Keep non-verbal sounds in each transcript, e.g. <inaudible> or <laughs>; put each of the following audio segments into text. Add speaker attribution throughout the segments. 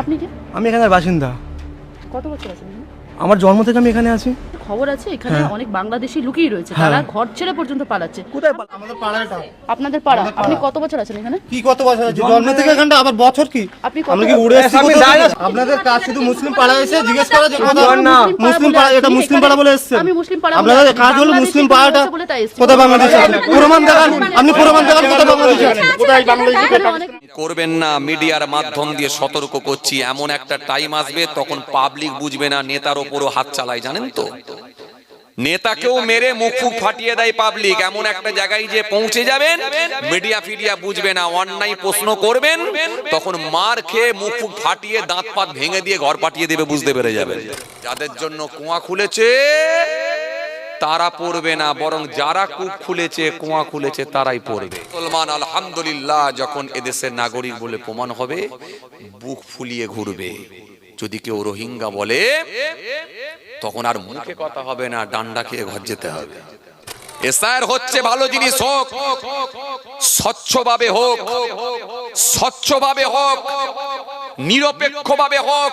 Speaker 1: আপনি কে?
Speaker 2: আমি এখানের বাসিন্দা।
Speaker 1: কত বছর আছেন
Speaker 2: আমার জন্ম থেকে আমি এখানে আছি।
Speaker 1: খবর আছে এখানে
Speaker 2: হ্যাঁ।
Speaker 1: অনেক বাংলাদেশি লুকিয়ে রয়েছে
Speaker 2: হ্যাঁ।
Speaker 1: তারা ঘর ছেড়ে পর্যন্ত পালাচ্ছে।
Speaker 2: কোথায়
Speaker 3: আমাদের পাড়ার এটা
Speaker 1: আপনাদের পাড়া? আপনি কত বছর আছেন এখানে?
Speaker 3: কি কত বছর আছে? জন্ম থেকে এখানটা আবার বছর কি?
Speaker 1: আপনি কত-
Speaker 3: কি উড়ে এসেছি? আপনাদের কাজ শুধু মুসলিম পাড়া এসে জিজ্ঞেস করা যে কোথাও?
Speaker 2: না,
Speaker 3: মুসলিম পাড়া এটা মুসলিম পাড়া বলে এসেছেন
Speaker 1: আমি মুসলিম পাড়া
Speaker 3: আপনাদের কাজ হলো মুসলিম পাড়াটা।
Speaker 1: বলে তাই এসেছি।
Speaker 3: কোথায় বাংলাদেশ? প্রমাণ দেখান। আপনি প্রমাণ দেখান কোথায় বাংলাদেশ? কোথায় বাংলাদেশ?
Speaker 4: করবেন না মিডিয়ার মাধ্যম দিয়ে সতর্ক করছি এমন একটা টাইম আসবে তখন পাবলিক বুঝবে না নেতার ওপরও হাত চালায় জানেন তো? নেতাকেও মেরে মুখ ফুক ফাটিয়ে দেয় পাবলিক এমন একটা জায়গায় যে পৌঁছে যাবেন মিডিয়া ফিডিয়া বুঝবে না অন্যায় প্রশ্ন করবেন তখন মার খেয়ে মুখ ফুক ফাটিয়ে দাঁত পাত ভেঙে দিয়ে ঘর পাঠিয়ে দেবে বুঝতে পেরে যাবেন। যাদের জন্য কুয়া খুলেছে তারা পড়বে না বরং যারা কূপ খুলেছে কুয়া খুলেছে তারাই পড়বে। মুসলমান আলহামদুলিল্লাহ যখন এদেশের নাগরিক বলে প্রমাণ হবে বুক ফুলিয়ে ঘুরবে। যদি কেউ রোহিঙ্গা বলে তখন আর মুখে কথা হবে না ডান্ডা খেয়ে ঘর যেতে হবে। এসআর হচ্ছে ভালো জিনিস হোক স্বচ্ছভাবে হোক স্বচ্ছভাবে হোক নিরপেক্ষভাবে হোক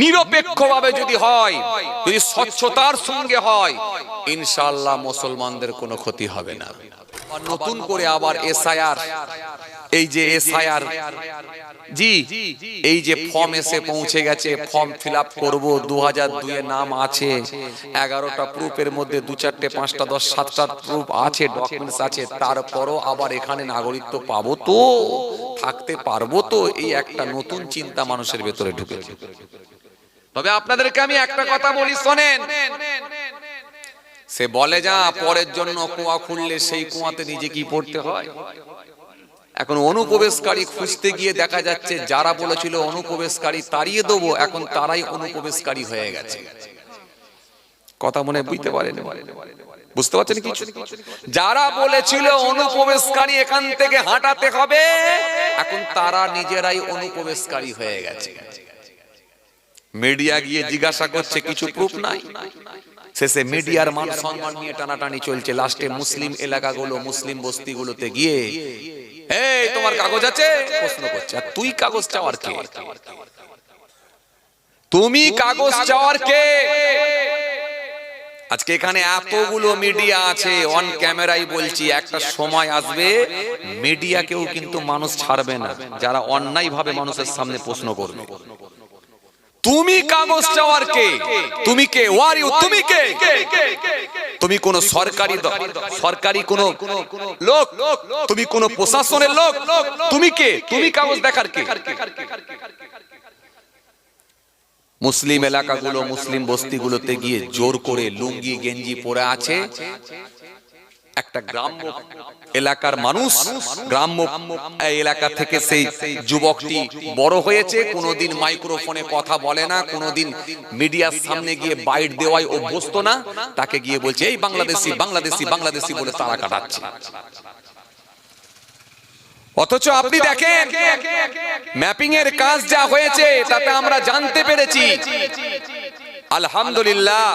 Speaker 4: নিরপেক্ষভাবে যদি হয় যদি স্বচ্ছতার সঙ্গে হয় ইনশাআল্লাহ মুসলমানদের কোনো ক্ষতি হবে না। নতুন করে আবার এসআইআর, এই যে এসআইআর, জি, এই যে ফর্ম এসে পৌঁছে গেছে ফর্ম ফিল আপ করব দু হাজার দুয়ে নাম আছে, এগারোটা প্রুফের মধ্যে দু চারটে, পাঁচটা, দশ, সাতটা প্রুফ আছে ডকুমেন্টস আছে, তারপরও আবার এখানে নাগরিকত্ব পাবো তো, থাকতে পারব তো, এই একটা নতুন চিন্তা মানুষের ভেতরে ঢুকেছে। তবে আপনাদেরকে আমি একটা কথা বলি, শোনেন সে বলে, যা, পরের জন্য কুয়া খুললে সেই কুয়াতে নিজে কি পড়তে হয়। এখন অনুপ্রবেশকারী খুঁজতে গিয়ে দেখা যাচ্ছে, যারা বলেছিল অনুপ্রবেশকারী তাড়িয়ে দেবো, এখন তারাই অনুপ্রবেশকারী হয়ে গেছে। কথা মনে বুঝতে পারেন? বুঝতে পারছেন কিছু? যারা বলেছিল অনুপ্রবেশকারী এখান থেকে হাঁটাতে হবে, এখন তারা নিজেরাই অনুপ্রবেশকারী হয়ে গেছে। মিডিয়া গিয়ে জিজ্ঞাসা করছে, কিছু প্রুফ নাই? শেষে মিডিয়ার মান সম্মান নিয়ে টানাটানি চলছে। লাস্টে মুসলিম এলাকাগুলো মুসলিম বস্তিগুলোতে গিয়ে এই তোমার কাগজ আছে? প্রশ্ন করছে। আর তুই কাগজ চাওয়ার কে? তুমি কাগজ চাওয়ার কে? আজকে এখানে এতগুলো মিডিয়া আছে অন ক্যামেরাই বলছি একটা সময় আসবে মিডিয়াকেও কিন্তু মানুষ ছাড়বে না। যারা অন্যায় ভাবে মানুষের সামনে প্রশ্ন করবে। তুমি কাগজ চাওয়ার কে? তুমি কে? ওয়ার ইউ তুমি কে? তুমি কোন সরকারি সরকারি কোন লোক? তুমি কোন প্রশাসনের লোক? তুমি কে? তুমি কাগজ দেখার কে? মুসলিম এলাকাগুলো, মুসলিম বস্তিগুলোতে গিয়ে জোর করে লুঙ্গি, গেঞ্জি পরে আছে। একটা গ্রাম্য এলাকার মানুষ, গ্রাম্য এলাকা থেকে সেই যুবকটি বড় হয়েছে। কোনোদিন মাইক্রোফোনে কথা বলে না, কোনোদিন মিডিয়ার সামনে গিয়ে বাইট দেওয়ায় অভ্যস্ত না। তাকে গিয়ে বলছে, এই বাংলাদেশি বাংলাদেশি বাংলাদেশি বলে তারা কাটাচ্ছে অথচ আপনি দেখেন ম্যাপিং এর কাজ যা হয়েছে, তাতে আমরা জানতে পেরেছি। আলহামদুলিল্লাহ।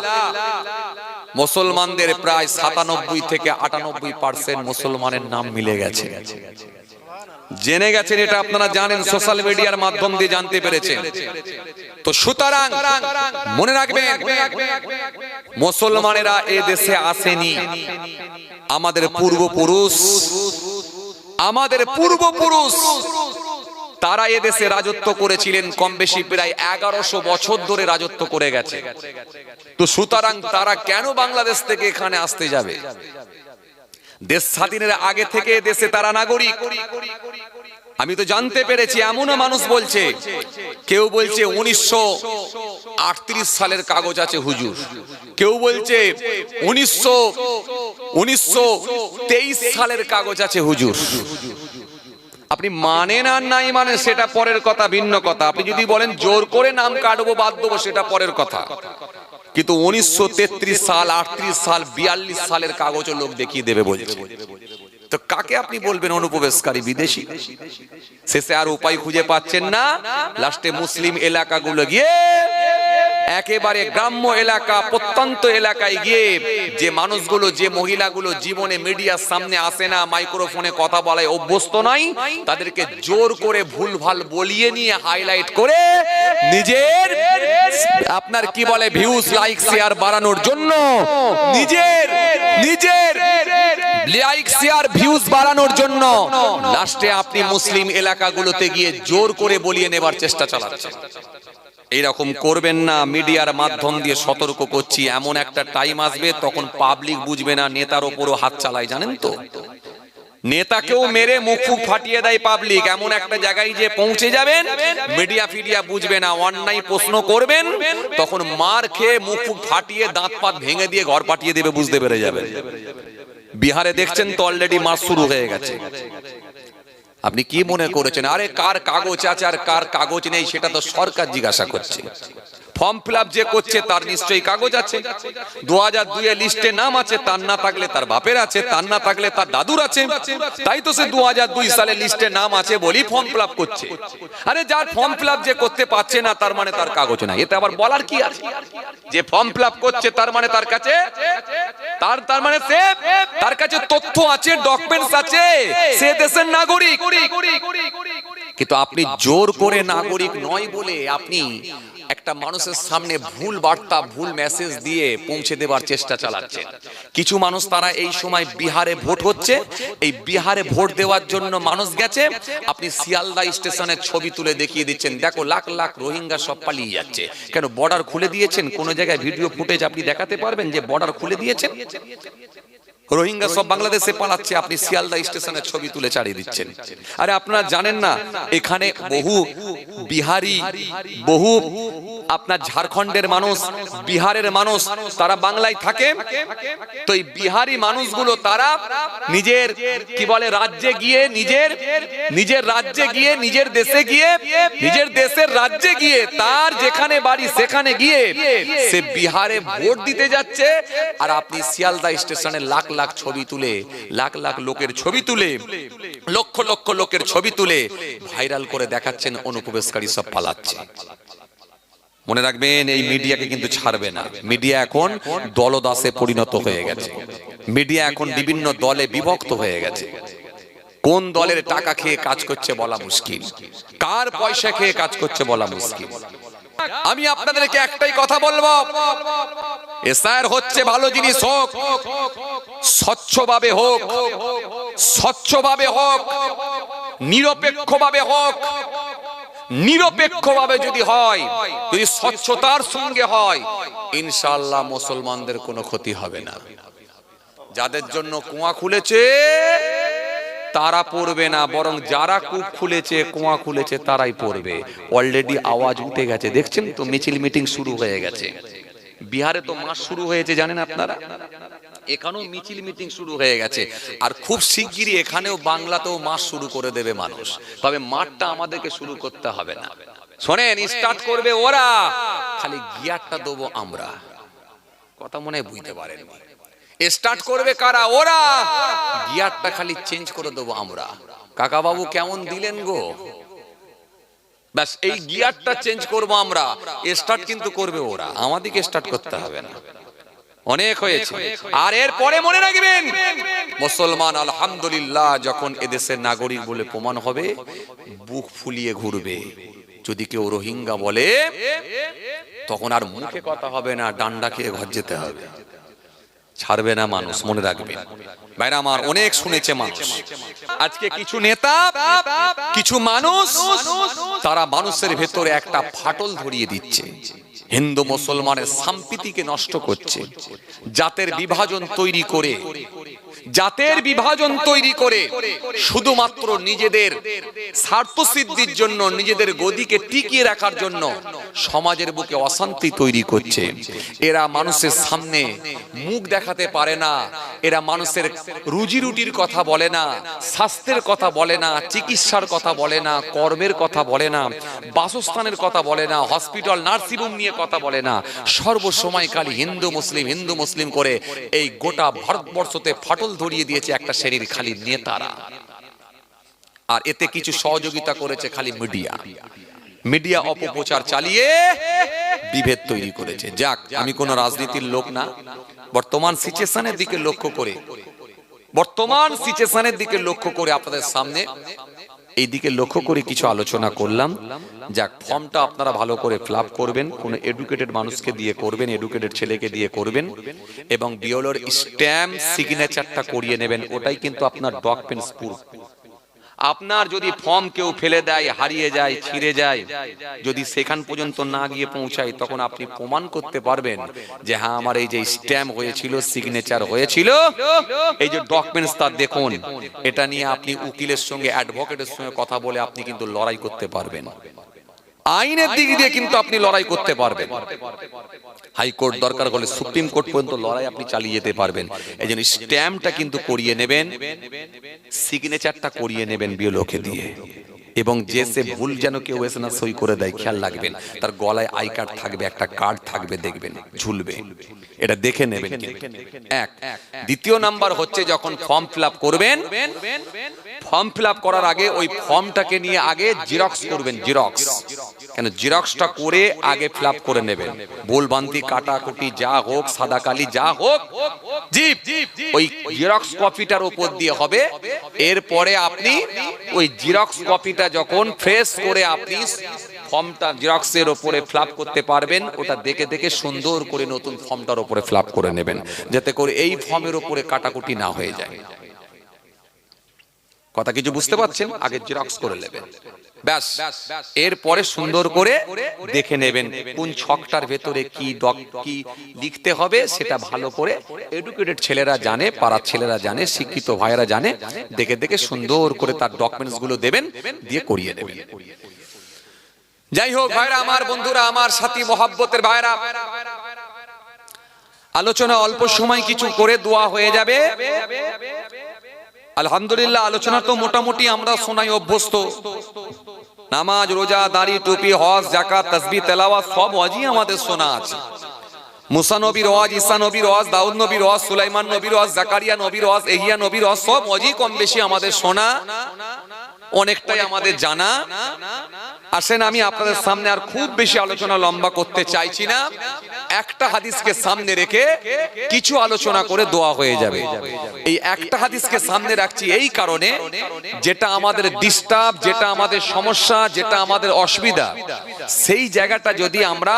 Speaker 4: মুসলমানদের প্রায় সাতানব্বই থেকে আটানব্বই পার্সেন্ট মুসলমানের নাম মিলে গেছে। জেনে গেছেন এটা আপনারা জানেন সোশ্যাল মিডিয়ার মাধ্যম দিয়ে জানতে পেরেছেন। তো সুতরাং মনে রাখবেন মুসলমানেরা এ দেশে আসেনি। আমাদের পূর্বপুরুষ আমাদের পূর্বপুরুষ তারা এদেশে রাজত্ব করেছিলেন কম বেশি প্রায় এগারোশো বছর ধরে রাজত্ব করে গেছে। তো সুতরাং তারা কেন বাংলাদেশ থেকে এখানে আসতে যাবে? দেশ স্বাধীনের আগে থেকে দেশে তারা নাগরিক। আমি তো জানতে পেরেছি, এমনও মানুষ বলছে, কেউ বলছে উনিশশো আটত্রিশ সালের কাগজ আছে হুজুর। কেউ বলছে উনিশশো উনিশশো সালের কাগজ আছে হুজুর। আপনি মানেন আর নাই মানে সেটা পরের কথা, ভিন্ন কথা। আপনি যদি বলেন জোর করে নাম কাটবো, বাদ দেবো, সেটা পরের কথা। কিন্তু উনিশশো তেত্রিশ সাল, আটত্রিশ সাল, বিয়াল্লিশ সালের কাগজও লোক দেখিয়ে দেবে বলছে। তো কাকে আপনি বলবেন অনুপ্রবেশকারী বিদেশি? শেষে আর উপায় খুঁজে পাচ্ছেন না। লাস্টে মুসলিম এলাকাগুলো গিয়ে একেবারে গ্রাম্য এলাকা, প্রত্যন্ত এলাকায় গিয়ে যে মানুষগুলো, যে মহিলাগুলো জীবনে মিডিয়ার সামনে আসে না, মাইক্রোফোনে কথা বলায় অভ্যস্ত নাই তাদেরকে জোর করে ভুলভাল বলিয়ে নিয়ে হাইলাইট করে নিজের আপনার কি বলে ভিউজ লাইক শেয়ার বাড়ানোর জন্য নিজের নিজের লাইক শেয়ার ভিউজ বাড়ানোর জন্য লাস্টে আপনি মুসলিম এলাকাগুলোতে গিয়ে জোর করে বলিয়ে নেবার চেষ্টা চালাচ্ছেন। এইরকম করবেন না, মিডিয়ার মাধ্যম দিয়ে সতর্ক করছি, এমন একটা টাইম আসবে তখন পাবলিক বুঝবে না, নেতার ওপরও হাত চালায়, জানেন তো? নেতাকেও মেরে মুখ ফুক ফাটিয়ে দেয় পাবলিক এমন একটা জায়গায় যে পৌঁছে যাবেন মিডিয়া ফিডিয়া বুঝবে না, অন্যায় প্রশ্ন করবেন, তখন মার খেয়ে মুখ ফুক ফাটিয়ে দাঁত পাত ভেঙে দিয়ে ঘর পাঠিয়ে দেবে, বুঝতে পেরে যাবেন। বিহারে দেখছেন তো অলরেডি মাস শুরু হয়ে গেছে। আপনি কি মনে করেছেন? আরে কার কাগজ আছে আর কার কাগজ নেই সেটা তো সরকার জিজ্ঞাসা করছে। ফর্ম ফিল যে করছে তার নিশ্চয়ই কাগজ আছে। দু হাজার দুই লিস্টে নাম আছে, তার না থাকলে তার বাপের আছে, তার না থাকলে তার দাদুর আছে। তাই তো সে দু হাজার দুই সালে লিস্টে নাম আছে বলি ফর্ম ফিল করছে। আরে যার ফর্ম ফিল যে করতে পারছে না, তার মানে তার কাগজ নাই। এতে আবার বলার কি আছে? যে ফর্ম ফিল করছে, তার মানে তার কাছে তার তার মানে সে তার কাছে তথ্য আছে ডকুমেন্টস আছে। সে দেশের নাগরিক। কিন্তু আপনি জোর করে নাগরিক নয় বলে আপনি একটা মানুষের সামনে ভুল বার্তা ভুল মেসেজ দিয়ে পৌঁছে দেবার চেষ্টা চালাচ্ছে কিছু মানুষ তারা এই সময় বিহারে ভোট হচ্ছে এই বিহারে ভোট দেওয়ার জন্য মানুষ গেছে। আপনি শিয়ালদা স্টেশনের ছবি তুলে দেখিয়ে দিচ্ছেন। দেখো লাখ লাখ রোহিঙ্গা সব পালিয়ে যাচ্ছে। কেন বর্ডার খুলে দিয়েছেন? কোন জায়গায় ভিডিও ফুটেজ আপনি দেখাতে পারবেন যে বর্ডার খুলে দিয়েছেন? রোহিঙ্গা সব বাংলাদেশে পালাচ্ছে, আপনি শিয়ালদা স্টেশনের ছবি তুলে চালিয়ে দিচ্ছেন। আরে আপনারা জানেন না, এখানে বহু বিহারি, বহু আপনার ঝাড়খণ্ডের মানুষ, বিহারের মানুষ, তারা বাংলায় থাকে। তো এই বিহারি মানুষগুলো তারা নিজের, কি বলে, রাজ্যে গিয়ে নিজের নিজের রাজ্যে গিয়ে নিজের দেশে গিয়ে, নিজের দেশের রাজ্যে গিয়ে, তার যেখানে বাড়ি সেখানে গিয়ে, সে বিহারে ভোট দিতে যাচ্ছে। আর আপনি শিয়ালদা স্টেশনে লাখ লাখ ছবি তুলে, লাখ লাখ লোকের ছবি তুলে, লক্ষ লক্ষ লোকের ছবি তুলে ভাইরাল করে দেখাচ্ছেন অনুপ্রবেশকারী সব পালাচ্ছে। মনে রাখবেন, এই মিডিয়াকে কিন্তু ছাড়বে না। মিডিয়া এখন দলদাসে পরিণত হয়ে গেছে। মিডিয়া এখন বিভিন্ন দলে বিভক্ত হয়ে গেছে। কোন দলের টাকা খেয়ে কাজ করছে বলা মুশকিল। কার পয়সা খেয়ে কাজ করছে বলা মুশকিল। আমি আপনাদেরকে একটাই কথা বলব। এসআর হচ্ছে ভালো জিনিস হোক, স্বচ্ছভাবে হোক স্বচ্ছভাবে হোক, নিরপেক্ষভাবে হোক, নিরপেক্ষভাবে যদি হয়, যদি স্বচ্ছতার সঙ্গে হয়, ইনশাআল্লাহ মুসলমানদের কোনো ক্ষতি হবে না। যাদের জন্য কুয়া খুলেছে তারা পড়বে না, বরং যারা কূপ খুলেছে, কুয়া খুলেছে, তারাই পড়বে। অলরেডি আওয়াজ উঠে গেছে। দেখছেন তো, মিছিল মিটিং শুরু হয়ে গেছে। বিহারে তো মাস শুরু হয়েছে, জানেন আপনারা? এখানেও মিছিল মিটিং শুরু হয়ে গেছে। আর খুব শিগগিরই এখানেও বাংলাতেও মাস শুরু করে দেবে মানুষ। তবে মাঠটা আমাদেরকে শুরু করতে হবে না। শোনেন স্টার্ট করবে ওরা। খালি গিয়ারটা দেবো আমরা। কথা মনে বুঝতে পারেন স্টার্ট করবে কারা? ওরা! গিয়ারটা খালি চেঞ্জ করে দেবো আমরা। কাকা বাবু কেমন দিলেন গো? ব্যাস, এই গিয়ারটা চেঞ্জ করব আমরা। স্টার্ট কিন্তু করবে ওরা। আমাদেরকে স্টার্ট করতে হবে না। অনেক হয়েছে। আর এর পরে মনে রাখবেন, মুসলমান আলহামদুলিল্লাহ যখন এদেশের নাগরিক বলে প্রমাণ হবে, বুক ফুলিয়ে ঘুরবে। যদি কেউ রোহিঙ্গা বলে, তখন আর মুখে কথা হবে না, ডান্ডা খেয়ে ঘর যেতে হবে। ছাড়বে না মানুষ, মনে রাখবে। বাইরে আমার অনেক শুনেছে মানুষ। আজকে কিছু নেতা, কিছু মানুষ, তারা মানুষের ভেতরে একটা ফাটল ধরিয়ে দিচ্ছে। হিন্দু মুসলমানের সম্প্রীতিকে নষ্ট করছে। জাতের বিভাজন তৈরি করে। জাতের বিভাজন তৈরি করে। শুধুমাত্র নিজেদের স্বার্থ সিদ্ধির জন্য, নিজেদের গদিকে টিকিয়ে রাখার জন্য সমাজের বুকে অশান্তি তৈরি করছে। এরা মানুষের সামনে মুখ দেখাতে পারে না। এরা মানুষের রুজি রুটির কথা বলে না, স্বাস্থ্যের কথা বলে না, চিকিৎসার কথা বলে না, কর্মের কথা বলে না, বাসস্থানের কথা বলে না, হসপিটাল, নার্সিংহোম নিয়ে কথা বলে না। সর্বসময় খালি হিন্দু, মুসলিম হিন্দু, মুসলিম করে এই গোটা ভারতবর্ষতে ফাটল ধরিয়ে দিয়েছে একটা শ্রেণির খালি নেতারা। আর এতে কিছু সহযোগিতা করেছে খালি মিডিয়া। মিডিয়া অপপ্রচার চালিয়ে বিভেদ তৈরি করেছে। যাক আমি কোনো রাজনীতির লোক না। বর্তমান সিচুয়েশনের দিকে লক্ষ্য করে। বর্তমান সিচুয়েশনের দিকে লক্ষ্য করে আপনাদের সামনে এই দিকে লক্ষ্য করে কিছু আলোচনা করলাম। যাক ফর্মটা আপনারা ভালো করে ফিল করবেন কোন এডুকেটেড মানুষকে দিয়ে করবেন এডুকেটেড ছেলেকে দিয়ে করবেন এবং বিওলোর স্ট্যাম্প সিগনেচারটা করিয়ে নেবেন। ওটাই কিন্তু আপনার ডকুমেন্টস প্রুফ আপনার যদি ফর্ম কেউ ফেলে দেয় হারিয়ে যায় ছিঁড়ে যায় যদি সেখান পর্যন্ত না গিয়ে পৌঁছায় তখন আপনি প্রমাণ করতে পারবেন যে হ্যাঁ আমার এই যে স্ট্যাম্প হয়েছিল সিগনেচার হয়েছিল। এই যে ডকুমেন্টস তার দেখুন এটা নিয়ে আপনি উকিলের সঙ্গে অ্যাডভোকেটের সঙ্গে কথা বলে আপনি কিন্তু লড়াই করতে পারবেন। আইনের দিক দিয়ে কিন্তু আপনি লড়াই করতে পারবেন। হাইকোর্ট দরকার হলে সুপ্রিম কোর্ট পর্যন্ত লড়াই আপনি চালিয়ে যেতে পারবেন। এই জন্য স্ট্যাম্পটা কিন্তু করিয়ে নেবেন, সিগনেচারটা করিয়ে নেবেন বিওলোকে দিয়ে। এবং যে সে ভুল যেন কেউ এসে না সই করে দেয়, খেয়াল রাখবেন, তার গলায় আই কার্ড থাকবে, একটা কার্ড থাকবে, দেখবেন, ঝুলবে। এটা দেখে নেবেন এক, দ্বিতীয় নাম্বার হচ্ছে যখন ফর্ম ফিল করবেন, ফর্ম ফিল করার আগে ওই ফর্মটাকে নিয়ে আগে জিরক্স করবেন, জিরক্স। কেন জিরক্সটা করে আগে ফিল করে নেবেন বোলবান্তি কাটাকুটি, যা হোক সাদা কালি যা হোক জি ওই জিরক্স কপিটার উপর দিয়ে হবে। এরপরে আপনি ওই জিরক্স কপিটা যখন ফ্রেশ করে আপনি ফর্মটা জিরক্সের উপরে ফ্লাপ করতে পারবেন, ওটা দেখে দেখে সুন্দর করে নতুন ফর্মটার উপরে ফ্লাপ করে নেবেন, যাতে করে এই ফর্মের উপরে কাটাকুটি না হয়ে যায়। কথা কিছু বুঝতে পারছেন? আগে জেরক্স করে নেবেন। ব্যাস, এরপরে সুন্দর করে দেখে নেবেন কোন ছকটার ভেতরে কি কি লিখতে হবে, সেটা ভালো করে এডুকেটেড ছেলেরা জানে, পাড়ার ছেলেরা জানে, শিক্ষিত ভাইয়েরা জানে, দেখে দেখে সুন্দর করে তার ডকুমেন্টসগুলো দেবেন, দিয়ে করিয়ে নেবেন যাই হোক ভাইরা, আমার বন্ধুরা, আমার সাথী, মহাব্বতের ভাইরা, আলোচনা অল্প সময় কিছু করে দোয়া হয়ে যাবে। আলহামদুলিল্লাহ, আলোচনা তো মোটামুটি আমরা শোনাই অভ্যস্ত। নামাজ, রোজা, দাড়ি, টুপি, হজ জাকাত তসবি তেলাওয়াত সব ওয়াজই আমাদের শোনা আছে। মুসা নবীর ওয়াজ, ঈসা নবীর ওয়াজ, দাউদ নবীর ওয়াজ, সুলাইমান নবীর ওয়াজ, জাকারিয়া নবীর ওয়াজ, এহিয়া নবীর ওয়াজ সব ওয়াজই কম বেশি আমাদের শোনা। অনেকটাই আমাদের জানা। আসেন, আমি আপনাদের সামনে আর খুব বেশি আলোচনা লম্বা করতে চাইছি না। একটা হাদিসকে সামনে রেখে কিছু আলোচনা করে দোয়া হয়ে যাবে। এই একটা হাদিসকে সামনে রাখছি এই কারণে যেটা আমাদের ডিস্টার্ব যেটা আমাদের সমস্যা, যেটা আমাদের অসুবিধা, সেই জায়গাটা যদি আমরা,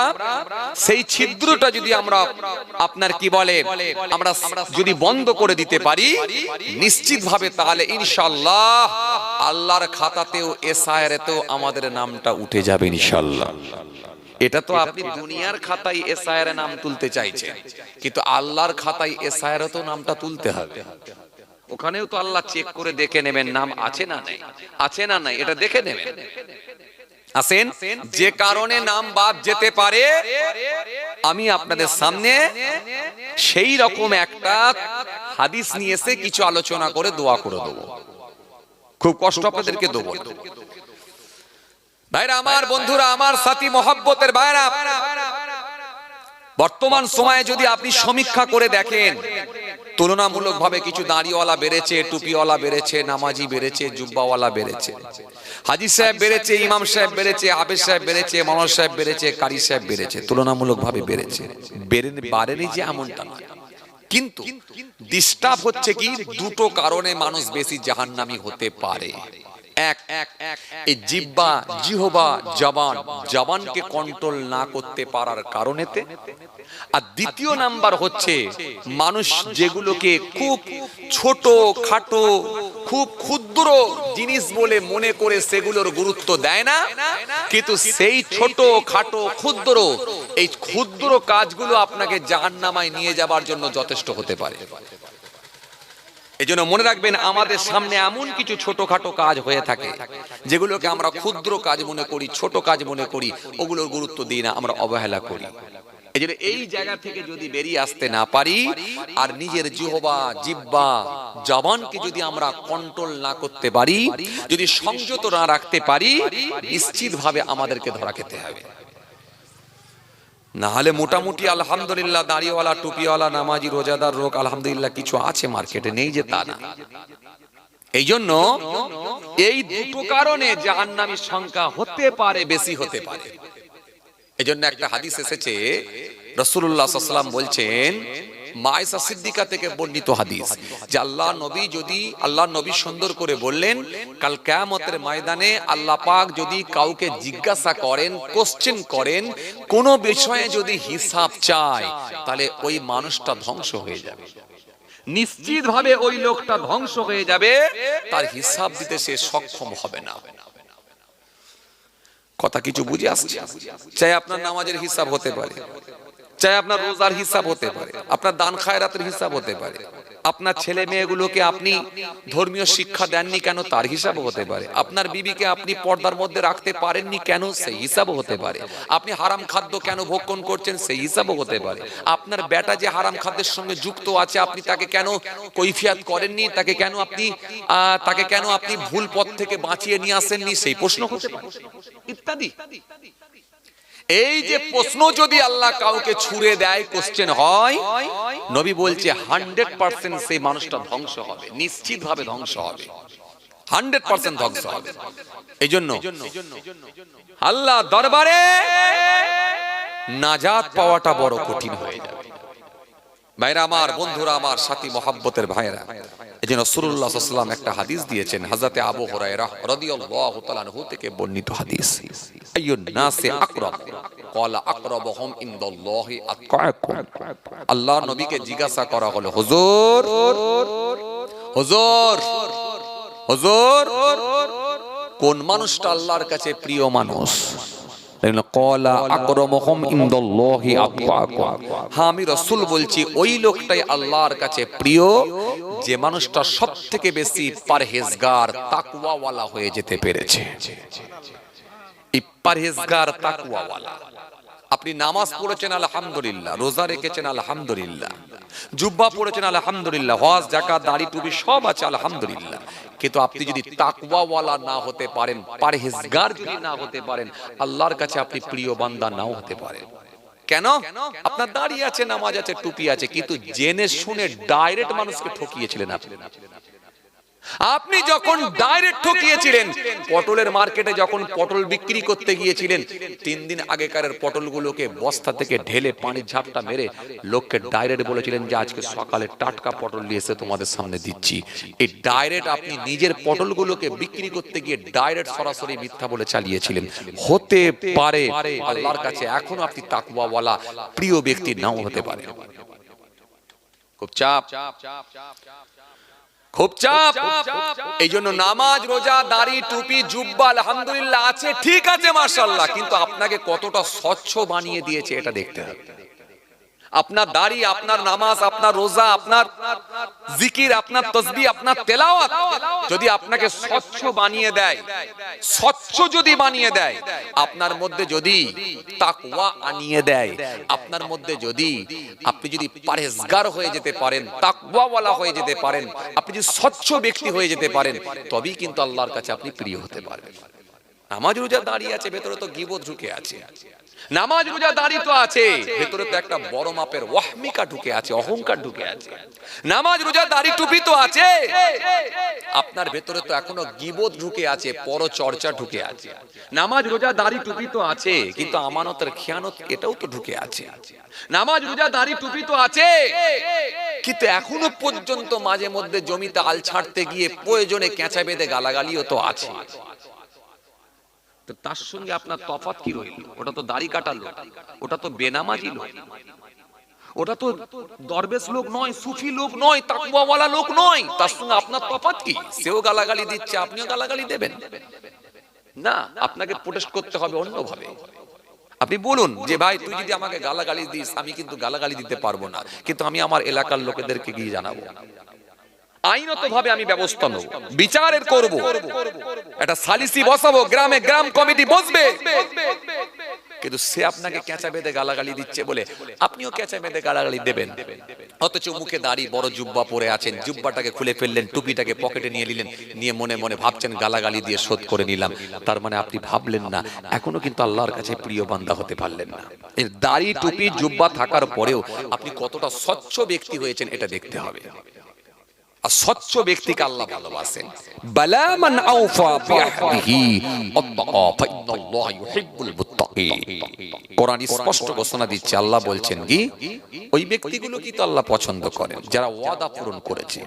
Speaker 4: সেই ছিদ্রটা যদি আমরা আপনার কি বলে, আমরা যদি বন্ধ করে দিতে পারি, নিশ্চিতভাবে তাহলে ইনশাল্লাহ আল্লাহর খাতাতেও, এসআইআরেতেও আমাদের নামটা উঠে যাবে ইনশাল্লাহ এটা তো আপনি দুনিয়ার খাতায় এসআইআর নাম তুলতে চাইছেন। কিন্তু আল্লাহর খাতায় এসআইআর তো নামটা তুলতে হবে। ওখানেও তো আল্লাহ চেক করে দেখে নেবেন নাম আছে না নাই। আছে না নাই, এটা দেখে নেবেন। আসেন, যে কারণে নাম বাদ যেতে পারে, আমি আপনাদের সামনে সেই রকম একটা হাদিস নিয়ে এসে কিছু আলোচনা করে দোয়া করে দেবো। খুব কষ্ট আপনাদেরকে দেবো। ভাইরা আমার বন্ধুরা আমার সাথী মহব্বতের ভাইরা বর্তমান সময়ে যদি আপনি সমীক্ষা করে দেখেন তুলনামূলকভাবে কিছু দাড়িওয়ালা বেড়েছে টুপিওয়ালা বেড়েছে নামাজি বেড়েছে জুব্বাওয়ালা বেড়েছে। হাজি সাহেব বেড়েছে ইমাম সাহেব বেড়েছে আবেদ সাহেব বেড়েছে মনোজ সাহেব বেড়েছে কারি সাহেব বেড়েছে তুলনামূলকভাবে বেড়েছে। বেড়েনি বাড়েনি যে এমনটা নয়। কিন্তু ডিস্টার্ব হচ্ছে কি? দুটো কারণে মানুষ বেশি জাহান্নামি হতে পারে। এক, এই জিব্বা জিহবা জবান, জবানকে কন্ট্রোল না করতে পারার কারণেতে। আর দ্বিতীয় নাম্বার হচ্ছে মানুষ যেগুলোকে খুব ছোট, খাটো খুব ক্ষুদ্র জিনিস বলে মনে করে সেগুলোর গুরুত্ব দেয় না। কিন্তু সেই ছোট, খাটো, ক্ষুদ্র, এই ক্ষুদ্র কাজগুলো আপনাকে জাহান্নামায় নিয়ে যাবার জন্য যথেষ্ট হতে পারে। এই জন্য মনে রাখবেন, আমাদের সামনে এমন কিছু ছোটখাটো কাজ হয়ে থাকে, যেগুলোকে আমরা ক্ষুদ্র কাজ মনে করি, ছোট কাজ মনে করি, ওগুলোর গুরুত্ব দিই না, আমরা অবহেলা করি। এই জন্য এই জায়গা থেকে যদি বেরিয়ে আসতে না পারি আর নিজের জিহবা জিব্বা জবানকে যদি আমরা কন্ট্রোল না করতে পারি যদি সংযত না রাখতে পারি নিশ্চিতভাবে আমাদেরকে ধরা খেতে হবে। না হলে মোটামুটি আলহামদুলিল্লাহ দাড়িওয়ালা টুপিওয়ালা নামাজি রোজাদার রোগ আলহামদুলিল্লাহ কিছু আছে মার্কেটে নেই যে তা না। এই জন্য এই দুটো কারণে জাহান্নামীর সংখ্যা হতে পারে বেশি হতে পারে। এই জন্য একটা হাদিস এসেছে রসুল্লাহ সাল্লাম বলছেন মায়েসা সিদ্দিকা থেকে বর্ণিত হাদিস, যে আল্লাহ নবী যদি আল্লাহ নবী সুন্দর করে বললেন, কাল কেয়ামতের ময়দানে আল্লাহ পাক যদি কাউকে জিজ্ঞাসা করেন কোশ্চেন করেন, কোন বিষয়ে যদি হিসাব চায়, তাহলে ওই মানুষটা ধ্বংস হয়ে যাবে। নিশ্চিত ভাবে ওই লোকটা ধ্বংস হয়ে যাবে, তার হিসাব দিতে সে সক্ষম হবে না। কথা কিছু বুঝে আসছে? চাই আপনার নামাজের হিসাব হতে পারে। চাই আপনার রোজার হিসাব হতে পারে। আপনার দান খায়রাতের হিসাব হতে পারে। আপনার ছেলে মেয়েগুলোকে আপনি ধর্মীয় শিক্ষা দেননি কেন? তার হিসাব হতে পারে। আপনার বিবিকে আপনি পর্দার মধ্যে রাখতে পারেননি কেন? সেই হিসাবও হতে পারে। আপনি হারাম খাদ্য কেন ভক্ষণ করছেন? সেই হিসাবও হতে পারে। আপনার বেটা যে হারাম খাদ্যের সঙ্গে যুক্ত আছে, আপনি তাকে কেন কৈফিয়াত করেননি? তাকে কেন আপনি তাকে কেন আপনি ভুল পথ থেকে বাঁচিয়ে নিয়ে আসেননি? সেই প্রশ্ন হতে পারে। ইত্যাদি। এই যে প্রশ্ন যদি আল্লাহ কাউকে ছুড়ে দেয় কোশ্চেন হয় নবী বলছে হান্ড্রেড পার্সেন্ট সেই মানুষটা ধ্বংস হবে নিশ্চিত ভাবে ধ্বংস হবে। হান্ড্রেড পার্সেন্ট ধ্বংস হবে। এই জন্য আল্লাহ দরবারে নাজাত পাওয়াটা বড় কঠিন হয়ে যাবে। ভাইরা আমার বন্ধুরা আমার সাথী মহাব্বতের ভাইরা এই জন্য সুরুল্লাহ সাল্লাম একটা হাদিস দিয়েছেন হাজরাতে আবু হুরায়রা রাদিয়াল্লাহু তাআলা আনহু থেকে বর্ণিত হাদিস। আল্লাহর নবীকে জিজ্ঞাসা করা হলো, হুজুর হুজুর হুজুর, কোন মানুষটা আল্লাহর কাছে প্রিয় মানুষ? হ্যাঁ আমি রাসূল বলছি, ওই লোকটাই আল্লাহর কাছে প্রিয়, যে মানুষটা বেশি পারহেজগার হয়ে যেতে পেরেছে। পারহেজগার আপনি নামাজ পড়েছেন, আলহামদুলিল্লাহ। রোজা রেখেছেন, আলহামদুলিল্লাহ। জুব্বা পড়েছেন, আলহামদুলিল্লাহ। হজ জাকা দাড়ি টুপি সব আছে, আলহামদুলিল্লাহ। কিন্তু আপনি যদি তাকওয়াওয়ালা না হতে পারেন, পারহেজগার যদি না হতে পারেন, আল্লাহর কাছে আপনি প্রিয় বান্দা নাও হতে পারেন। কেন? আপনার দাড়ি আছে, নামাজ আছে, টুপি আছে, কিন্তু জেনে শুনে ডাইরেক্ট মানুষকে ঠকিয়েছিলেন আপনি। আপনি যখন ডাইরেক্ট ঠকিয়েছিলেন পটলের মার্কেটে যখন পটল বিক্রি করতে গিয়েছিলেন তিন দিন আগেকারের পটলগুলোকে বস্তা থেকে ঢেলে পানির ঝাপটা মেরে লোককে ডাইরেক্ট বলেছিলেন যে আজকে সকালে টাটকা পটল নিয়ে এসে তোমাদের সামনে দিচ্ছি এই ডাইরেক্ট আপনি নিজের পটলগুলোকে বিক্রি করতে গিয়ে ডাইরেক্ট সরাসরি মিথ্যা বলে চালিয়েছিলেন হতে পারে আল্লাহর কাছে এখনও আপনি তাকওয়াওয়ালা প্রিয় ব্যক্তি নাও হতে পারে খুব চাপ চাপ চাপ চাপ খুব চাপ। এই জন্য নামাজ রোজা দাড়ি টুপি জুব্বা আলহামদুলিল্লাহ আছে ঠিক আছে মার্শাল্লাহ কিন্তু আপনাকে কতটা স্বচ্ছ বানিয়ে দিয়েছে এটা দেখতে হবে। আপনার দাড়ি, আপনার নামাজ, আপনার রোজা, আপনার জিকির, আপনার তসবি, আপনার তেলাওয়াত যদি আপনাকে স্বচ্ছ বানিয়ে দেয়, স্বচ্ছ যদি বানিয়ে দেয়, আপনার মধ্যে যদি তাকওয়া আনিয়ে দেয়, আপনার মধ্যে যদি আপনি যদি পারহেজগার হয়ে যেতে পারেন, তাকওয়াওয়ালা হয়ে যেতে পারেন, আপনি যদি স্বচ্ছ ব্যক্তি হয়ে যেতে পারেন, তবেই কিন্তু আল্লাহর কাছে আপনি প্রিয় হতে পারবেন। নামাজ, রোজা দাঁড়িয়ে আছে, ভেতরে তো গিবত ঢুকে আছে। নামাজ রোজা দাঁড়িয়ে তো আছে। ভেতরে তো একটা বড় মাপের ওয়াহমিকা ঢুকে আছে অহংকার ঢুকে আছে। নামাজ রোজা দাড়ি টুপি তো আছে। আপনার ভেতরে তো এখনও গিবত ঢুকে আছে পর চর্চা ঢুকে আছে। নামাজ রোজা দাড়ি টুপি তো আছে কিন্তু আমানতের খেয়ানত এটাও তো ঢুকে আছে। নামাজ রোজা দাড়ি টুপি তো আছে। কিন্তু এখনও পর্যন্ত মাঝে মধ্যে জমিতে আল ছাড়তে গিয়ে প্রয়োজনে কেঁচা বেঁধে গালাগালিও তো আছে। তার সঙ্গে আপনার তফাৎ কি রইল? ওটা তো দাড়ি কাটার লোক। ওটা তো বেনামাজি লোক। ওটা তো দরবেশ লোক নয়, সুফি লোক নয়, তাকওয়াওয়ালা লোক নয়। তার সঙ্গে আপনার তফাৎ কি? সেও গালাগালি দিচ্ছে, আপনিও গালাগালি দেবেন। না, আপনাকে প্রোটেস্ট করতে হবে অন্যভাবে। আপনি বলুন যে, ভাই, তুই যদি আমাকে গালাগালি দিস, আমি কিন্তু গালাগালি দিতে পারব না। কিন্তু আমি আমার এলাকার লোকেদেরকে গিয়ে জানাব। আইনত ভাবে আমি ব্যবস্থা নেব। বিচারের করব। একটা সালিসি বসাবো, গ্রামে গ্রাম কমিটি বসবে। কিন্তু সে আপনাকে কেঁচা বেঁধে গালাগালি দিচ্ছে বলে আপনিও কেঁচা বেঁধে গালাগালি দেবেন। অথচ মুখে দাড়ি, বড় জুব্বা পরে আছেন, জুব্বাটাকে খুলে ফেললেন, টুপিটাকে পকেটে নিয়ে নিলেন, নিয়ে মনে মনে ভাবছেন, গালাগালি দিয়ে শোধ করে নিলাম। তার মানে আপনি ভাবলেন না, এখনও কিন্তু আল্লাহর কাছে প্রিয় বান্দা হতে পারলেন না। দাড়ি, টুপি, জুব্বা থাকার পরেও আপনি কতটা স্বচ্ছ ব্যক্তি হয়েছেন, এটা দেখতে হবে। স্বচ্ছ ব্যক্তিকে আল্লাহ ভালোবাসেন। কোরআন স্পষ্ট ঘোষণা দিচ্ছে, আল্লাহ বলছেন কি, ওই ব্যক্তিগুলো কি তো আল্লাহ পছন্দ করেন, যারা ওয়াদা পূরণ করেছে।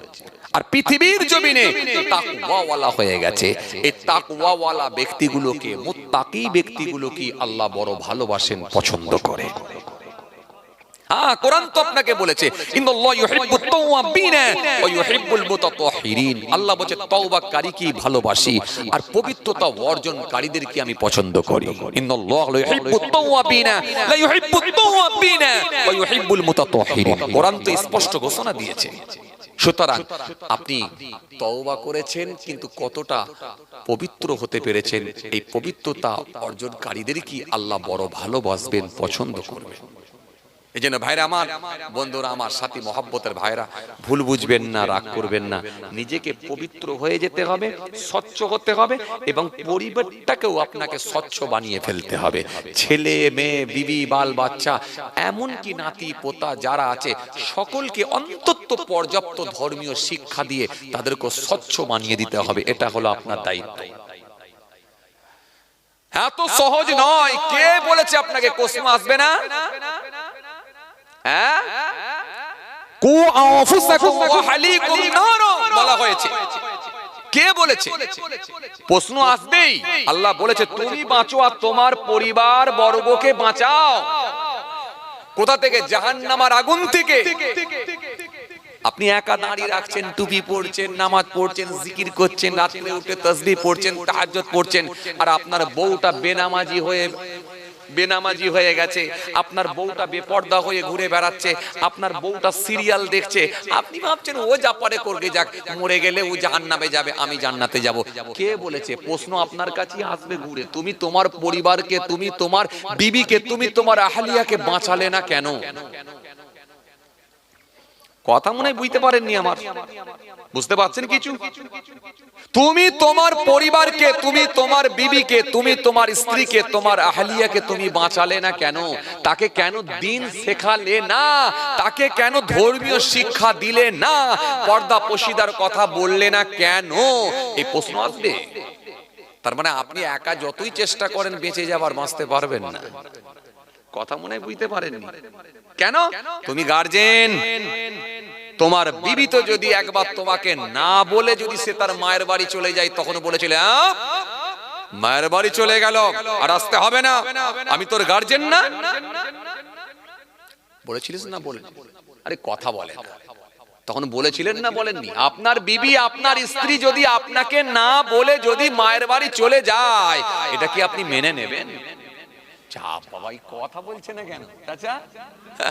Speaker 4: আর পৃথিবীর জমিনে তাকওয়াওয়ালা হয়ে গেছে। এই তাকওয়াওয়ালা ব্যক্তিগুলোকে, মুত্তাকি ব্যক্তিগুলোকে আল্লাহ বড় ভালোবাসেন, পছন্দ করে? হ্যাঁ কোরআন তো আপনাকে বলেছে আল্লাহ বলেছে তওবাকারী কি ভালোবাসি আর পবিত্রতা অর্জনকারীদেরকে আমি পছন্দ করি। কোরআন তো স্পষ্ট ঘোষণা দিয়েছে। সুতরাং আপনি তওবা করেছেন, কিন্তু কতটা পবিত্র হতে পেরেছেন, এই পবিত্রতা অর্জনকারীদের কি আল্লাহ বড় ভালোবাসবেন, পছন্দ করবেন। এই জন্য ভাইরা আমার, বন্ধুরা আমার, সাথী মহাব্বতের ভাইরা, ভুল বুঝবেন না, রাগ করবেন না। নিজেকে পবিত্র হয়ে যেতে হবে, স্বচ্ছ হতে হবে এবং পরিবারটাকেও আপনাকে স্বচ্ছ বানিয়ে ফেলতে হবে। ছেলে, মেয়ে, বিবি, বাল, বাচ্চা, এমনকি নাতি, পোতা, যারা আছে, সকলকে অন্তত পর্যাপ্ত ধর্মীয় শিক্ষা দিয়ে তাদেরকে স্বচ্ছ বানিয়ে দিতে হবে। এটা হলো আপনার দায়িত্ব। এত সহজ নয়। কে বলেছে আপনাকে প্রশ্ন আসবে না? হ্যাঁ? কু আনফুসাকুম ওয়া আহলিকুম নার। বলা হয়েছে। কে বলেছে? প্রশ্ন আসবেই। আল্লাহ বলেছে তুমি বাঁচো আর তোমার পরিবার বর্গকে বাঁচাও। কোথা থেকে? জাহান্নামার আগুন থেকে। আপনি একা দাঁড়িয়ে রাখছেন টুপি পড়ছেন নামাজ পড়ছেন জিকির করছেন রাত্রে উঠে তসবিহ পড়ছেন তাহাজ্জুদ পড়ছেন আর আপনার বউটা বেনামাজি হয়ে বেনামাজি হয়ে গেছে, আপনার বউটা বেপর্দা হয়ে ঘুরে বেড়াচ্ছে, আপনার বউটা সিরিয়াল দেখছে। আপনি ভাবছেন, ও যা পারে করবে যাক, মরে গেলে ও জাহান্নামে যাবে, আমি জান্নাতে যাব। কে বলেছে, প্রশ্ন আপনার কাছেই আসবে ঘুরে। তুমি তোমার পরিবারকে, তুমি তোমার বিবিকে, তুমি তোমার আহলিয়াকে বাঁচালে না কেন? কথা মনে হয় বুঝতে পারেননি আমার। বুঝতে পারছেন কিছু? তুমি তোমার পরিবারকে, তুমি তোমার বিবিকে, তুমি তোমার স্ত্রীকে, তোমার আহলিয়াকে তুমি বাঁচালে না কেন? তাকে কেন দিন শেখালে না? তাকে কেন ধর্মীয় শিক্ষা দিলে না? পর্দা পশিদার কথা বললে না কেন? এই প্রশ্ন আসবে? তার মানে আপনি একা যতই চেষ্টা করেন বেঁচে যাবার, বাঁচতে পারবেন না। কথা মনে হয় বুঝতে পারেননি। কেন? তুমি গার্জেন তোমার বিবি তো যদি একবার তোমাকে না বলে যদি সে তার মায়ের বাড়ি চলে যায় তখন বলেছিলে "আহ, মায়ের বাড়ি চলে গেল আর আসতে হবে না। আমি তোর গার্জেন না? বলেছিলিস না বলে? আরে কথা বলে। তখন বলেছিলেন না বলেননি। আপনার বিবি আপনার স্ত্রী যদি আপনাকে না বলে যদি মায়ের বাড়ি চলে যায় এটা কি আপনি মেনে নেবেন? না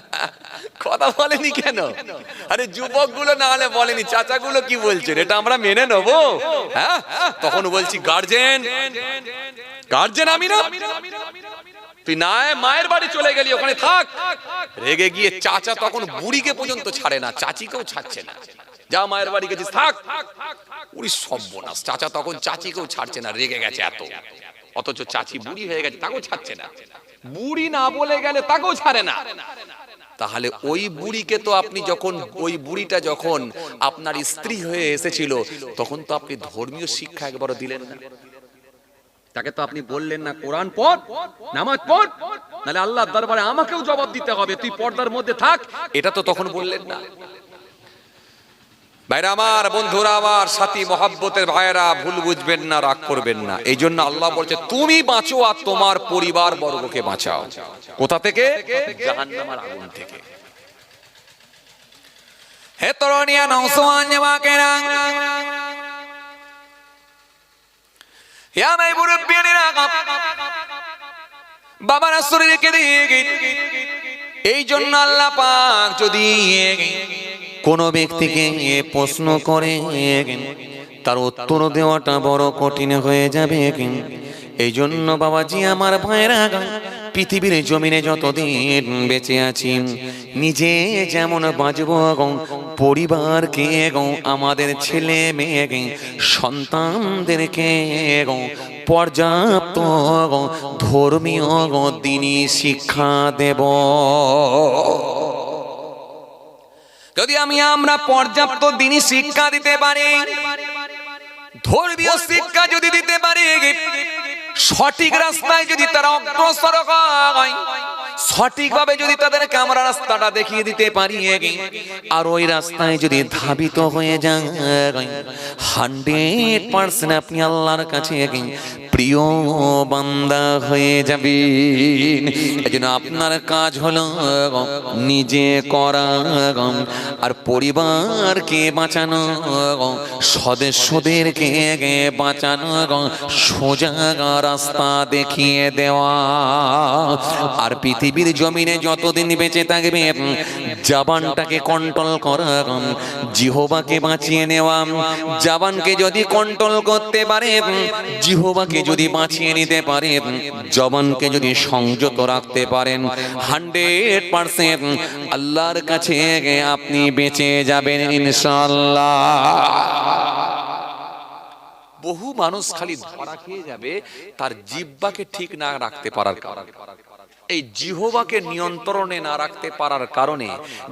Speaker 4: <laughs> হ্যাঁ? মায়ের বাড়ি চলে গেলি, ওখানে থাক। রেগে গিয়ে চাচা তখন বুড়িকে পর্যন্ত ছাড়ে না, চাচিকেও ছাড়ছে না। যা মায়ের বাড়ি গেছিস, থাক। উড়ি সর্বনাশ। চাচা তখন চাচিকেও ছাড়ছে না, রেগে গেছে এত। অথচ চাচি বুড়ি হয়ে গেছে তাকেও ছাড়ছে না। বুড়ি না বলে গেলে তাকেও ছাড়ে না। তাহলে ওই বুড়িকে তো আপনি যখন ওই বুড়িটা যখন আপনার স্ত্রী হয়ে এসেছিল তখন তো আপনি ধর্মীয় শিক্ষা একবারও দিলেন না। তাকে তো আপনি বললেন না কোরআন পড় নামাজ পড় নাহলে আল্লাহ দরবারে আমাকেও জবাব দিতে হবে তুই পর্দার মধ্যে থাক। এটা তো তখন বললেন না। ভাইরা আমার, বন্ধুরা আমার, সাথী মহাব্বতের ভাইরা ভুল বুঝবেন না, রাগ করবেন না। এই জন্য আল্লাহ বলছে, তুমি বাঁচো আর তোমার পরিবার বর্গকে বাঁচাও। কোথা থেকে? আগুন থেকে। হে তরুণিয়া নৌসওয়ান বাবার শরীরকে দিয়ে এই জন্য আল্লাহ পাক যদি কোনো ব্যক্তিকে এ প্রশ্ন করে তার উত্তর দেওয়াটা বড় কঠিন হয়ে যাবে। এই জন্য বাবাজি, আমার ভাইরা পৃথিবীর জমিনে যতদিন বেঁচে আছি, নিজে যেমন বাঁচব পরিবারকে আমাদের ছেলে মেয়ে সন্তানদেরকে পর্যাপ্ত ধর্মীয় দিনই শিক্ষা দেব। যদি আমি আমরা পর্যাপ্ত দিনই শিক্ষা দিতে পারি, ধর্মীয় শিক্ষা যদি দিতে পারি, সঠিক রাস্তায় যদি তারা অগ্রসর হয়, সঠিকভাবে যদি তাদেরকে আমরা রাস্তাটা দেখিয়ে দিতে পারি, আর ওই রাস্তায় যদি ধাবিত হয়ে যায়, হান্ড্রেড পার্সেন্ট আপনি আল্লাহর কাছে প্রিয় বান্দা হয়ে যাবেন এই জন্য আপনার কাজ হলো নিজে করা আর পরিবারকে বাঁচানো, সদস্যদেরকে বাঁচানো, সোজা রাস্তা দেখিয়ে দেওয়া। আর পৃথিবীর জমিনে যতদিন বেঁচে থাকবে, জাবানটাকে কন্ট্রোল করা, জিহোবাকে বাঁচিয়ে নেওয়া। জাবানকে যদি কন্ট্রোল করতে পারে, জিহোবাকে যদি বাঁচিয়ে নিতে পারেন, জবানকে যদি সংযত রাখতে পারেন, হান্ড্রেড পার্সেন্ট আল্লাহর কাছে আপনি বেঁচে যাবেন ইনশাল্লাহ বহু মানুষ খালি ধরা খেয়ে যাবে, তার জিব্বাকে ঠিক না রাখতে পারার কারণে। এই জিহোবাকে নিয়ন্ত্রণে না রাখতে পারার কারণে,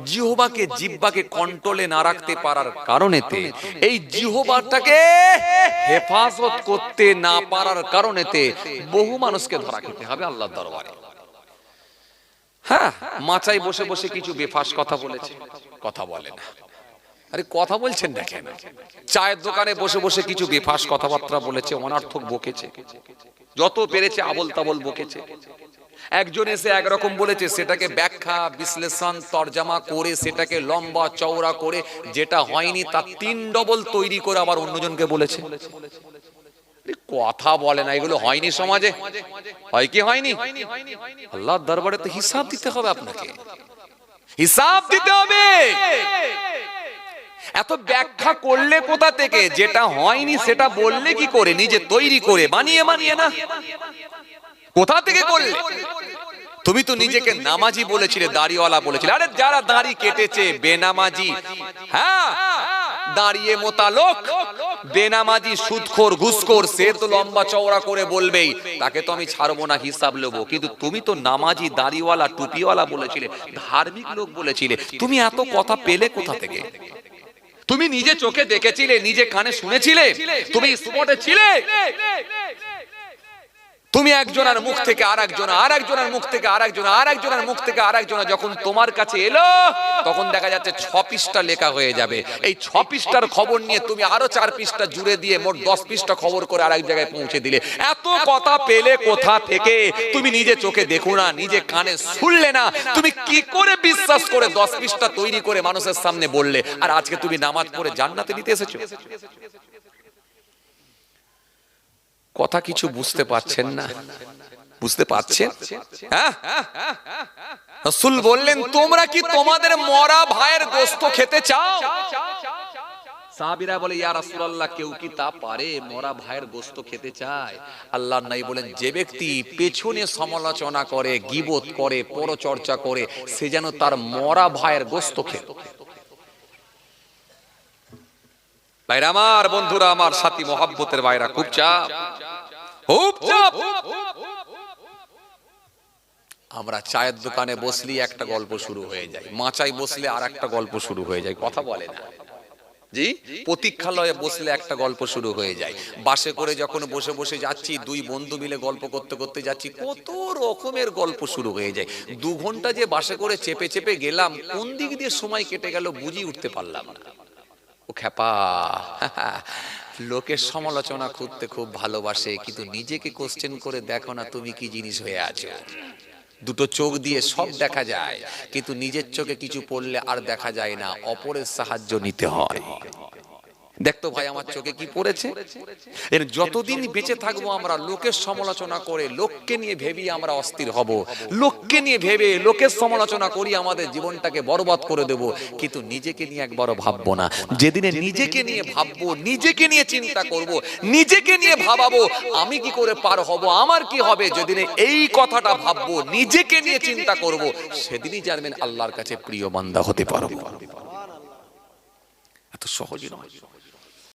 Speaker 4: জিহোবাকে জিব্বাকে কন্ট্রোলে না রাখতে পারার কারণেতে, এই জিহোবাটাকে হেফাজত করতে না পারার কারণেতে বহু মানুষকে ধরা খেতে হবে আল্লাহর দরবারে। হ্যাঁ মাচাই বসে বসে কিছু বেফাস কথা বলেছে, কথা বলে না। আরে কথা বলছেন দেখেন চায়ের দোকানে বসে বসে কিছু বেফাস কথাবার্তা বলেছে, অনার্থক বকেছে। যত পেরেছে আবল তাবল বকেছে। একজন এসে একরকম বলেছে, সেটাকে ব্যাখ্যা, বিশ্লেষণ, তর্জামা করে সেটাকে লম্বা চওড়া করে যেটা হয়নি, তার তিন ডবল তৈরি করে আবার অন্যজনকে বলেছে। কথা বলে না, এগুলো হয়নি সমাজে। হয় কি হয়নি? আল্লাহর দরবারে তো হিসাব দিতে হবে আপনাকে। হিসাব দিতে হবে। এত ব্যাখ্যা করলে কোথা থেকে? যেটা হয়নি, সেটা বললে কি করে? নিজে তৈরি করে, বানিয়ে বানিয়ে না? কোথা থেকে করলে? তুমি তো নিজেকে নামাজি বলেছিলে, দাড়িওয়ালা বলেছিলে। আরে যারা দাড়ি কেটেছে, বেনামাজি। হ্যাঁ দাঁড়িয়ে মোতা লোক। বেনামাজি, সুদখোর, ঘুষখোর, সে তো লম্বা চওড়া করে বলবেই, তাকে তো আমি ছাড়বো না, হিসাব নেব। কিন্তু তুমি তো নামাজি, দাড়িওয়ালা, টুপিওয়ালা বলেছিলে, ধার্মিক লোক বলেছিলে। তুমি এত কথা পেলে কোথা থেকে? তুমি নিজে চোখে দেখেছিলে, নিজে কানে শুনেছিলে? তুমি স্পটে ছিলে? তুমি একজনের মুখ থেকে আর একজন আর একজনের মুখ থেকে আর একজন আর একজনের মুখ থেকে আর একজন যখন তোমার কাছে এলো, তখন দেখা যাচ্ছে ছ পৃষ্ঠা লেখা হয়ে যাবে। এই ছ পৃষ্ঠার খবর নিয়ে তুমি আরও চার পৃষ্ঠা জুড়ে দিয়ে মোট দশ পৃষ্ঠা খবর করে আর এক জায়গায় পৌঁছে দিলে। এত কথা পেলে কোথা থেকে? তুমি নিজে চোখে দেখো না, নিজে কানে শুনলে না। তুমি কি করে বিশ্বাস করে দশ পৃষ্ঠা তৈরি করে মানুষের সামনে বললে? আর আজকে তুমি নামাজ পড়ে জান্নাতে নিতে এসেছ? কথা কিছু বুঝতে পারছেন না। বুঝতে পারছেন? হ্যাঁ? রসুল বললেন তোমরা কি তোমাদের মরা ভাইয়ের গোস্ত খেতে চাও? সাহাবীরা বলে ইয়া রাসূলুল্লাহ কেউ কি তা পারে? মরা ভাইয়ের গোস্ত খেতে চায়? আল্লাহর নাই বলেন যে ব্যক্তি পেছনে সমালোচনা করে গিবত করে পরচর্চা করে সে যেন তার মরা ভাইয়ের গোস্ত খেত। ভাইরা, আমার বন্ধুরা, আমার সাথী মহাব্বতের ভাইরা, খুব চাপ। খুব চাপ। আমরা চায়ের দোকানে বসলি একটা গল্প শুরু হয়ে যায়। মাচায় বসলে আর একটা গল্প শুরু হয়ে যায়। কথা বলে না। জি? প্রতীক্ষালয়ে বসলে একটা গল্প শুরু হয়ে যায়। বাসে করে যখন বসে বসে যাচ্ছি, দুই বন্ধু মিলে গল্প করতে করতে যাচ্ছি, কত রকমের গল্প শুরু হয়ে যায়। দু ঘণ্টা যে বাসে করে চেপে চেপে গেলাম, কোন দিক দিয়ে সময় কেটে গেল বুঝি উঠতে পারলাম না। ও খ্যাপা লোকের সমালোচনা করতে খুব ভালোবাসে, কিন্তু নিজেকে কোশ্চেন করে দেখো না তুমি কি জিনিস হয়ে আছো। দুটো চোখ দিয়ে সব দেখা যায়, কিন্তু নিজের চোখে কিছু পড়লে আর দেখা যায় না, অপরের সাহায্য নিতে হয়। দেখতো ভাই, আমার চোখে কি পড়েছে? এর যতদিন বেঁচে থাকব আমরা, লোকের সমালোচনা করে, লোককে নিয়ে ভেবি আমরা অস্থির হব। লোককে নিয়ে ভেবে, লোকের সমালোচনা করি, আমাদের জীবনটাকে বরবাদ করে দেব। কিন্তু নিজেকে নিয়ে একবারও ভাববো না। যেদিনে নিজেকে নিয়ে ভাববো, নিজেকে নিয়ে চিন্তা করব, নিজেকে নিয়ে ভাবাবো, আমি কি করে পার হব, আমার কি হবে? যেদিনে এই কথাটা ভাববো, নিজেকে নিয়ে চিন্তা করব, সেদিনই জানবেন আল্লাহর কাছে প্রিয় বান্দা হতে পারব। এত সহজ নয়।